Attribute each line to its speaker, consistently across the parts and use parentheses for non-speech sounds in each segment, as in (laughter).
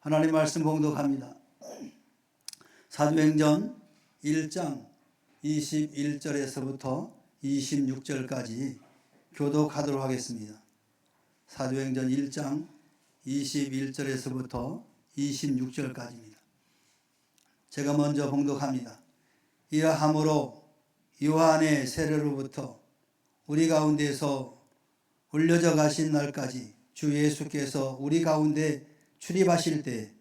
Speaker 1: 하나님 말씀 봉독합니다. 사도행전 1장 21절에서부터 26절까지 교독하도록 하겠습니다. 사도행전 1장 21절에서부터 26절까지입니다. 제가 먼저 봉독합니다. 이러함으로 요한의 세례로부터 우리 가운데서 올려져 가신 날까지 주 예수께서 우리 가운데 출입하실 때.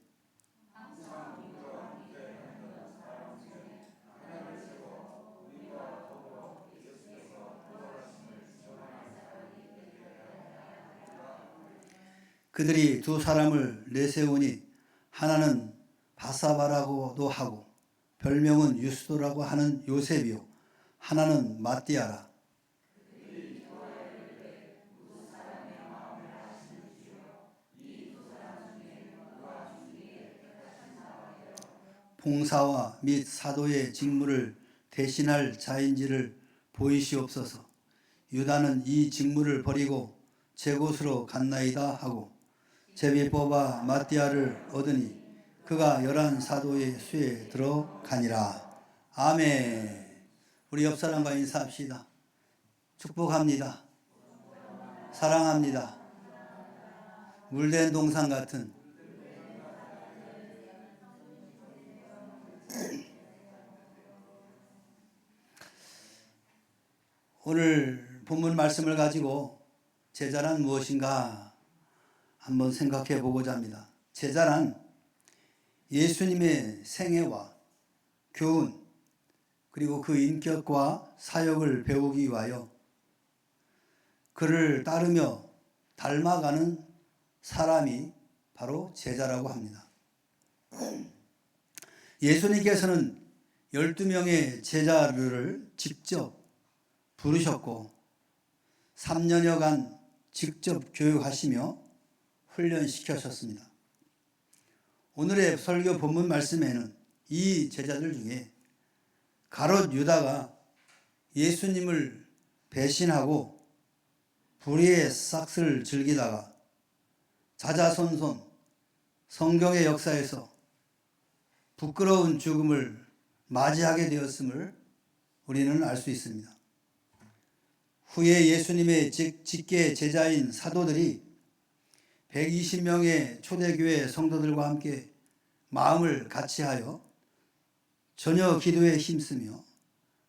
Speaker 1: 그들이 두 사람을 내세우니 하나는 바사바라고도 하고 별명은 유스도라고 하는 요셉이요. 하나는 마띠아라 봉사와 및 사도의 직무를 대신할 자인지를 보이시옵소서. 유다는 이 직무를 버리고 제 곳으로 갔나이다 하고 제비 뽑아 마띠아를 얻으니 그가 열한 사도의 수에 들어가니라. 아멘. 우리 옆 사람과 인사합시다. 축복합니다. 사랑합니다. 물된 동상 같은 오늘 본문 말씀을 가지고 제자란 무엇인가 한번 생각해 보고자 합니다. 제자란 예수님의 생애와 교훈 그리고 그 인격과 사역을 배우기 위하여 그를 따르며 닮아가는 사람이 바로 제자라고 합니다. 예수님께서는 12명의 제자를 직접 부르셨고 3년여간 직접 교육하시며 훈련시켜셨습니다. 오늘의 설교 본문 말씀에는 이 제자들 중에 가롯 유다가 예수님을 배신하고 불의의 싹을 즐기다가 자자손손 성경의 역사에서 부끄러운 죽음을 맞이하게 되었음을 우리는 알 수 있습니다. 후에 예수님의 직계 제자인 사도들이 120명의 초대교회 성도들과 함께 마음을 같이하여 전혀 기도에 힘쓰며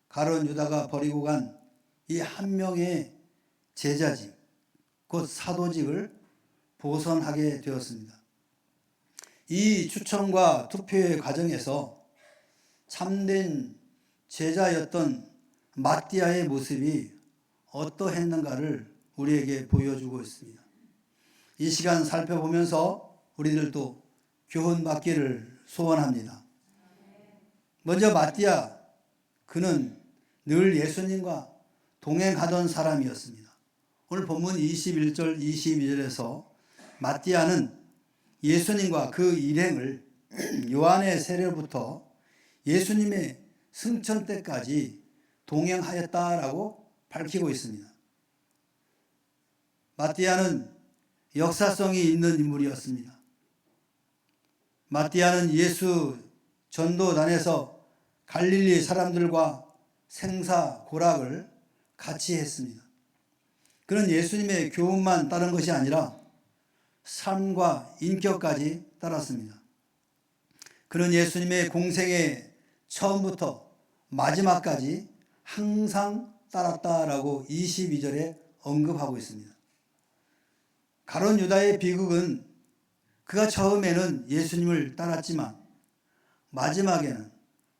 Speaker 1: 가론 유다가 버리고 간 이 한 명의 제자직, 곧 사도직을 보선하게 되었습니다. 이 추천과 투표의 과정에서 참된 제자였던 마띠아의 모습이 어떠했는가를 우리에게 보여주고 있습니다. 이 시간 살펴보면서 우리들도 교훈 받기를 소원합니다. 먼저 마띠아 그는 늘 예수님과 동행하던 사람이었습니다. 오늘 본문 21절 22절에서 마띠아는 예수님과 그 일행을 (clears throat) 요한의 세례부터 예수님의 승천 때까지 동행하였다라고 밝히고 있습니다. 마띠아는 역사성이 있는 인물이었습니다. 마띠아는 예수 전도단에서 갈릴리 사람들과 생사 고락을 같이 했습니다. 그는 예수님의 교훈만 따른 것이 아니라 삶과 인격까지 따랐습니다. 그는 예수님의 공생의 처음부터 마지막까지 항상 따랐다라고 22절에 언급하고 있습니다. 가론 유다의 비극은 그가 처음에는 예수님을 따랐지만 마지막에는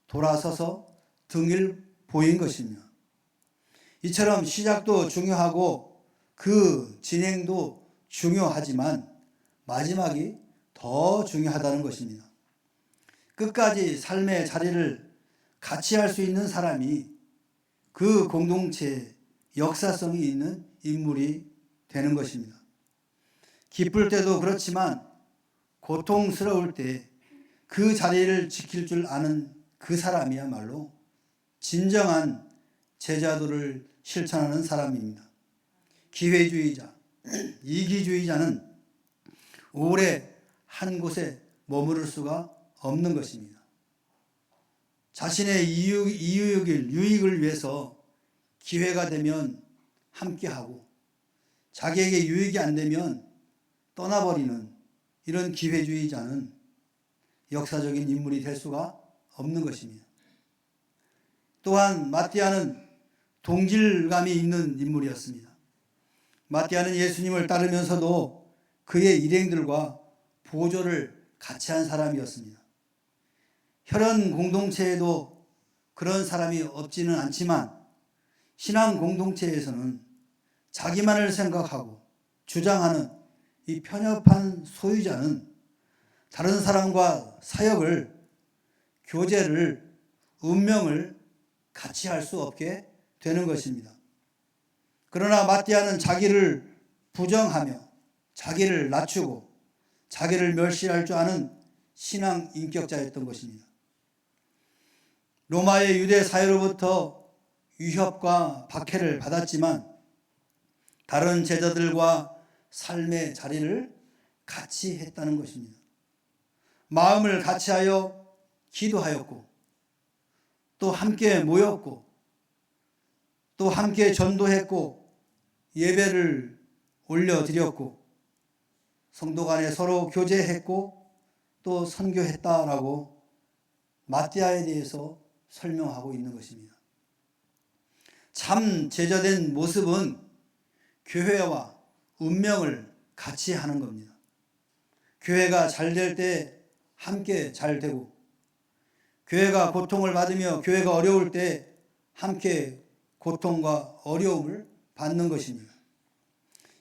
Speaker 1: 돌아서서 등을 보인 것입니다. 이처럼 시작도 중요하고 그 진행도 중요하지만 마지막이 더 중요하다는 것입니다. 끝까지 삶의 자리를 같이 할 수 있는 사람이 그 공동체에 역사성이 있는 인물이 되는 것입니다. 기쁠 때도 그렇지만 고통스러울 때 그 자리를 지킬 줄 아는 그 사람이야말로 진정한 제자도를 실천하는 사람입니다. 기회주의자, (clears throat) 이기주의자는 오래 한 곳에 머무를 수가 없는 것입니다. 자신의 이유, 이유익을, 유익을 위해서 기회가 되면 함께하고 자기에게 유익이 안 되면 떠나버리는 이런 기회주의자는 역사적인 인물이 될 수가 없는 것입니다. 또한 마띠아는 동질감이 있는 인물이었습니다. 마띠아는 예수님을 따르면서도 그의 일행들과 보조를 같이 한 사람이었습니다. 혈연 공동체에도 그런 사람이 없지는 않지만 신앙 공동체에서는 자기만을 생각하고 주장하는 이 편협한 소유자는 다른 사람과 사역을 교제를 운명을 같이 할 수 없게 되는 것입니다. 그러나 마띠아는 자기를 부정하며 자기를 낮추고 자기를 멸시할 줄 아는 신앙 인격자였던 것입니다. 로마의 유대 사회로부터 위협과 박해를 받았지만 다른 제자들과 삶의 자리를 같이 했다는 것입니다. 마음을 같이 하여 기도하였고 또 함께 모였고 또 함께 전도했고 예배를 올려드렸고 성도 간에 서로 교제했고 또 선교했다라고 마띠아에 대해서 설명하고 있는 것입니다. 참 제자된 모습은 교회와 운명을 같이 하는 겁니다. 교회가 잘 될 때 함께 잘 되고, 교회가 고통을 받으며 교회가 어려울 때 함께 고통과 어려움을 받는 것입니다.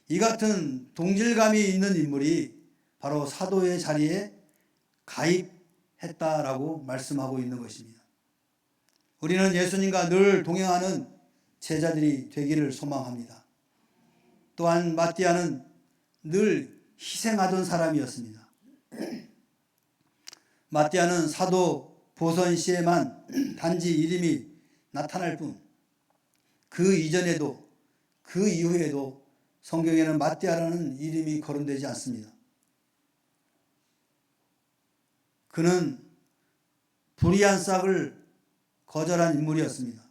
Speaker 1: 이 같은 동질감이 있는 인물이 바로 사도의 자리에 가입했다라고 말씀하고 있는 것입니다. 우리는 예수님과 늘 동행하는 제자들이 되기를 소망합니다. 또한 마띠아는 늘 희생하던 사람이었습니다. 마띠아는 사도 보선 시에만 단지 이름이 나타날 뿐, 그 이전에도 그 이후에도 성경에는 마띠아라는 이름이 거론되지 않습니다. 그는 불의한 싹을 거절한 인물이었습니다.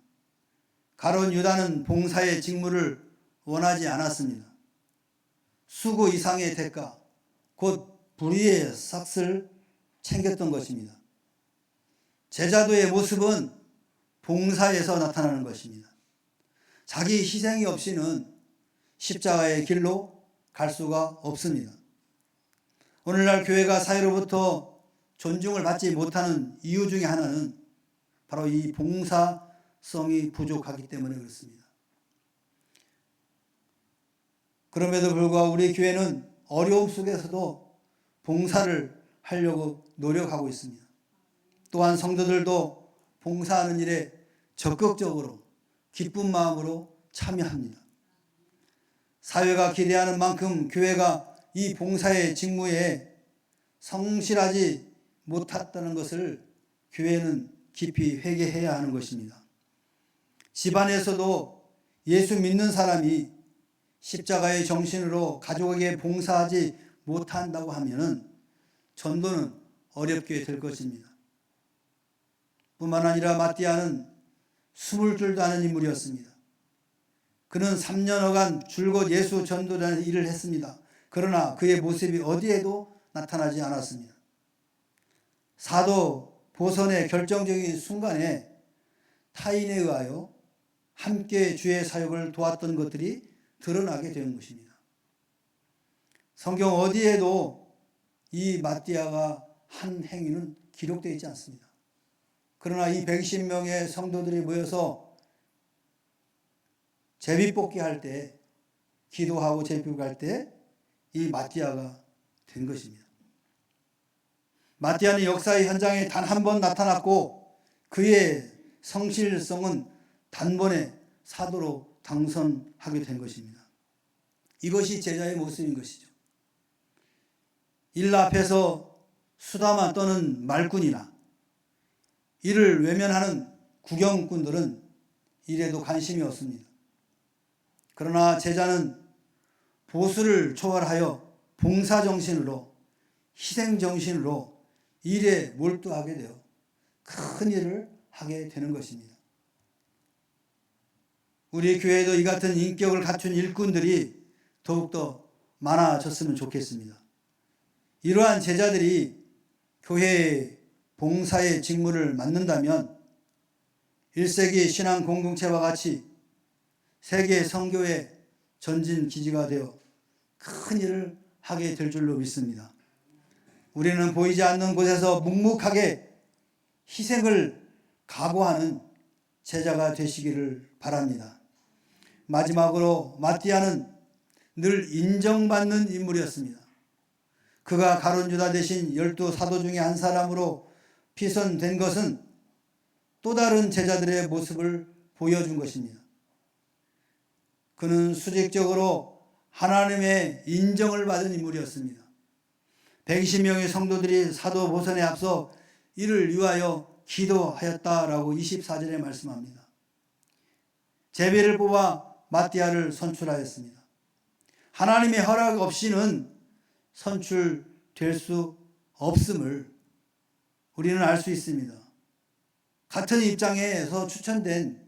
Speaker 1: 가론 유다는 봉사의 직무를 원하지 않았습니다. 수고 이상의 대가, 곧 불의의 삭을 챙겼던 것입니다. 제자도의 모습은 봉사에서 나타나는 것입니다. 자기 희생이 없이는 십자가의 길로 갈 수가 없습니다. 오늘날 교회가 사회로부터 존중을 받지 못하는 이유 중에 하나는 바로 이 봉사성이 부족하기 때문에 그렇습니다. 그럼에도 불구하고 우리 교회는 어려움 속에서도 봉사를 하려고 노력하고 있습니다. 또한 성도들도 봉사하는 일에 적극적으로 기쁜 마음으로 참여합니다. 사회가 기대하는 만큼 교회가 이 봉사의 직무에 성실하지 못했다는 것을 교회는 깊이 회개해야 하는 것입니다. 집안에서도 예수 믿는 사람이 십자가의 정신으로 가족에게 봉사하지 못한다고 하면은 전도는 어렵게 될 것입니다. 뿐만 아니라 마띠아는 숨을 줄도 아는 인물이었습니다. 그는 3년여간 줄곧 예수 전도라는 일을 했습니다. 그러나 그의 모습이 어디에도 나타나지 않았습니다. 사도 보선의 결정적인 순간에 타인에 의하여 함께 주의 사역을 도왔던 것들이 드러나게 되는 것입니다. 성경 어디에도 이 마띠아가 한 행위는 기록되어 있지 않습니다. 그러나 이 110명의 성도들이 모여서 제비뽑기 할 때, 기도하고 제비뽑기 할 때 이 마띠아가 된 것입니다. 마띠아는 역사의 현장에 단 한 번 나타났고 그의 성실성은 단번에 사도로 당선하게 된 것입니다. 이것이 제자의 모습인 것이죠. 일 앞에서 수다만 떠는 말꾼이나 이를 외면하는 구경꾼들은 일에도 관심이 없습니다. 그러나 제자는 보수를 초월하여 봉사정신으로 희생정신으로 일에 몰두하게 되어 큰 일을 하게 되는 것입니다. 우리 교회도 이 같은 인격을 갖춘 일꾼들이 더욱더 많아졌으면 좋겠습니다. 이러한 제자들이 교회의 봉사의 직무를 맡는다면 1세기 신앙 공동체와 같이 세계 성교의 전진 기지가 되어 큰 일을 하게 될 줄로 믿습니다. 우리는 보이지 않는 곳에서 묵묵하게 희생을 각오하는 제자가 되시기를 바랍니다. 마지막으로 마띠아는 늘 인정받는 인물이었습니다. 그가 가론 유다 대신 열두 사도 중에 한 사람으로 피선된 것은 또 다른 제자들의 모습을 보여준 것입니다. 그는 수직적으로 하나님의 인정을 받은 인물이었습니다. 120명의 성도들이 사도 보선에 앞서 이를 위하여 기도하였다라고 24절에 말씀합니다. 제비를 뽑아 마띠아를 선출하였습니다. 하나님의 허락 없이는 선출될 수 없음을 우리는 알 수 있습니다. 같은 입장에서 추천된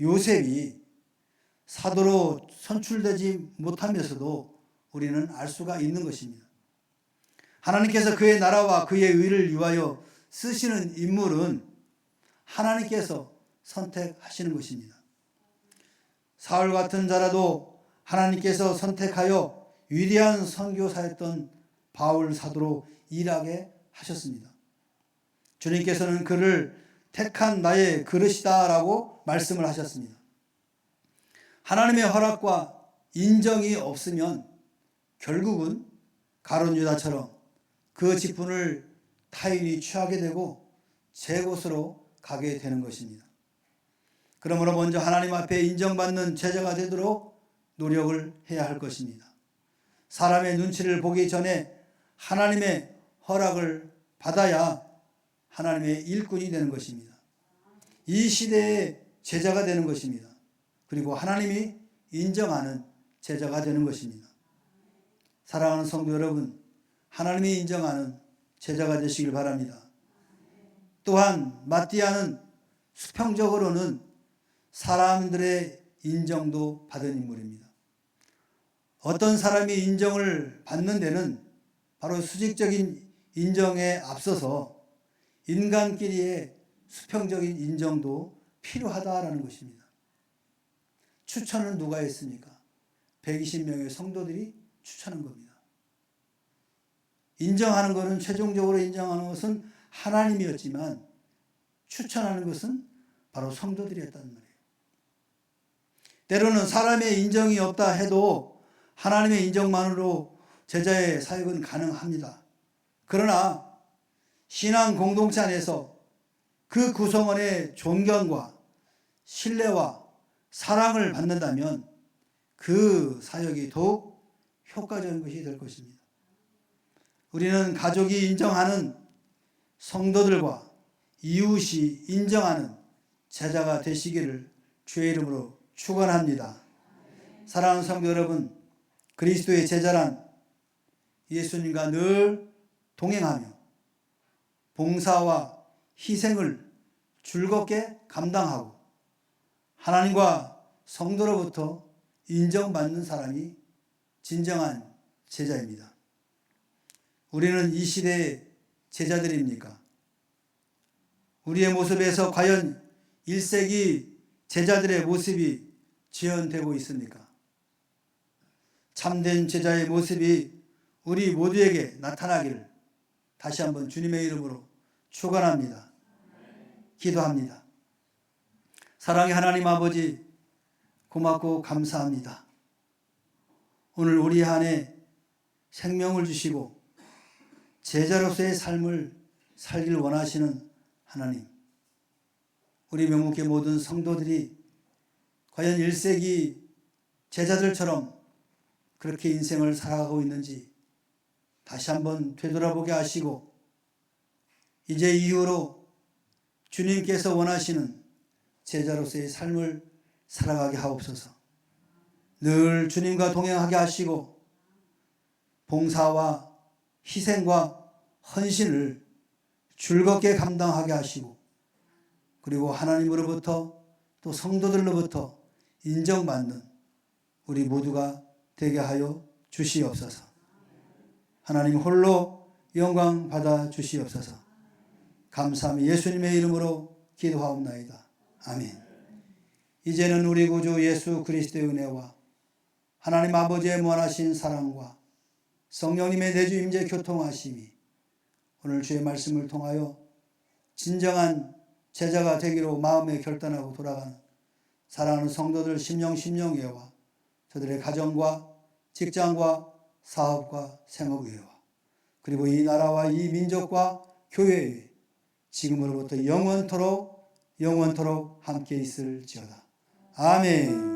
Speaker 1: 요셉이 사도로 선출되지 못하면서도 우리는 알 수가 있는 것입니다. 하나님께서 그의 나라와 그의 의를 위하여 쓰시는 인물은 하나님께서 선택하시는 것입니다. 사울 같은 자라도 하나님께서 선택하여 위대한 선교사였던 바울 사도로 일하게 하셨습니다. 주님께서는 그를 택한 나의 그릇이다라고 말씀을 하셨습니다. 하나님의 허락과 인정이 없으면 결국은 가론 유다처럼 그 직분을 타인이 취하게 되고 제 곳으로 가게 되는 것입니다. 그러므로 먼저 하나님 앞에 인정받는 제자가 되도록 노력을 해야 할 것입니다. 사람의 눈치를 보기 전에 하나님의 허락을 받아야 하나님의 일꾼이 되는 것입니다. 이 시대의 제자가 되는 것입니다. 그리고 하나님이 인정하는 제자가 되는 것입니다. 사랑하는 성도 여러분, 하나님이 인정하는 제자가 되시길 바랍니다. 또한 마띠아는 수평적으로는 사람들의 인정도 받은 인물입니다. 어떤 사람이 인정을 받는 데는 바로 수직적인 인정에 앞서서 인간끼리의 수평적인 인정도 필요하다라는 것입니다. 추천은 누가 했습니까? 120명의 성도들이 추천한 겁니다. 인정하는 것은 최종적으로 인정하는 것은 하나님이었지만 추천하는 것은 바로 성도들이었단 말이에요. 때로는 사람의 인정이 없다 해도 하나님의 인정만으로 제자의 사역은 가능합니다. 그러나 신앙 공동체 안에서 그 구성원의 존경과 신뢰와 사랑을 받는다면 그 사역이 더욱 효과적인 것이 될 것입니다. 우리는 가족이 인정하는 성도들과 이웃이 인정하는 제자가 되시기를 주의 이름으로 축원합니다. 사랑하는 성도 여러분, 그리스도의 제자란 예수님과 늘 동행하며 봉사와 희생을 즐겁게 감당하고 하나님과 성도로부터 인정받는 사람이 진정한 제자입니다. 우리는 이 시대의 제자들입니까? 우리의 모습에서 과연 1세기 제자들의 모습이 지연되고 있습니까? 참된 제자의 모습이 우리 모두에게 나타나기를 다시 한번 주님의 이름으로 축원합니다. 기도합니다. 사랑의 하나님 아버지 고맙고 감사합니다. 오늘 우리 안에 생명을 주시고 제자로서의 삶을 살길 원하시는 하나님. 우리 명목회 모든 성도들이 과연 1세기 제자들처럼 그렇게 인생을 살아가고 있는지 다시 한번 되돌아보게 하시고 이제 이후로 주님께서 원하시는 제자로서의 삶을 살아가게 하옵소서. 늘 주님과 동행하게 하시고 봉사와 희생과 헌신을 즐겁게 감당하게 하시고 그리고 하나님으로부터 또 성도들로부터 인정받는 우리 모두가 되게 하여 주시옵소서. 하나님 홀로 영광 받아 주시옵소서. 감사함이 예수님의 이름으로 기도하옵나이다. 아멘. 이제는 우리 구주 예수 그리스도의 은혜와 하나님 아버지의 무한하신 사랑과 성령님의 내주 임재 교통하심이 오늘 주의 말씀을 통하여 진정한 제자가 되기로 마음에 결단하고 돌아가는 사랑하는 성도들 심령 심령회와 저들의 가정과 직장과 사업과 생업회와 그리고 이 나라와 이 민족과 교회에 지금으로부터 영원토록 영원토록 함께 있을지어다. 아멘.